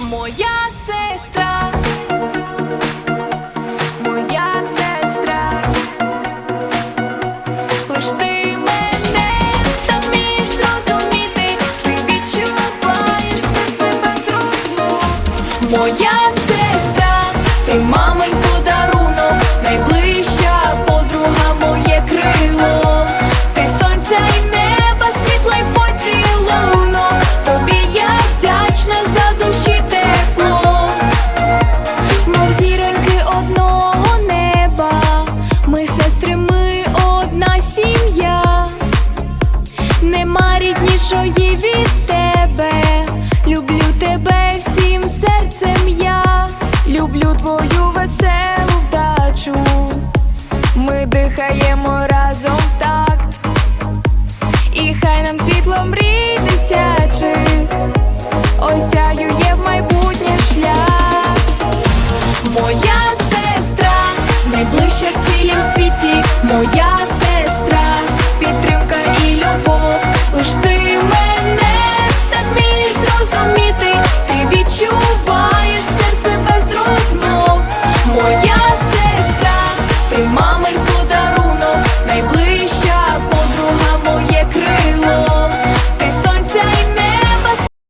Моя сестра, моя сестра, лиш ти мене та вмієш зрозуміти, ти відчуваєш це без розмов. Моя сестра, ріднішої від тебе. Люблю тебе всім серцем я. Люблю твою веселу вдачу. Ми дихаємо разом в такт. І хай нам світло мрій дитячих осяює в майбутнє шлях. Моя сестра найближча в цілім світі, моя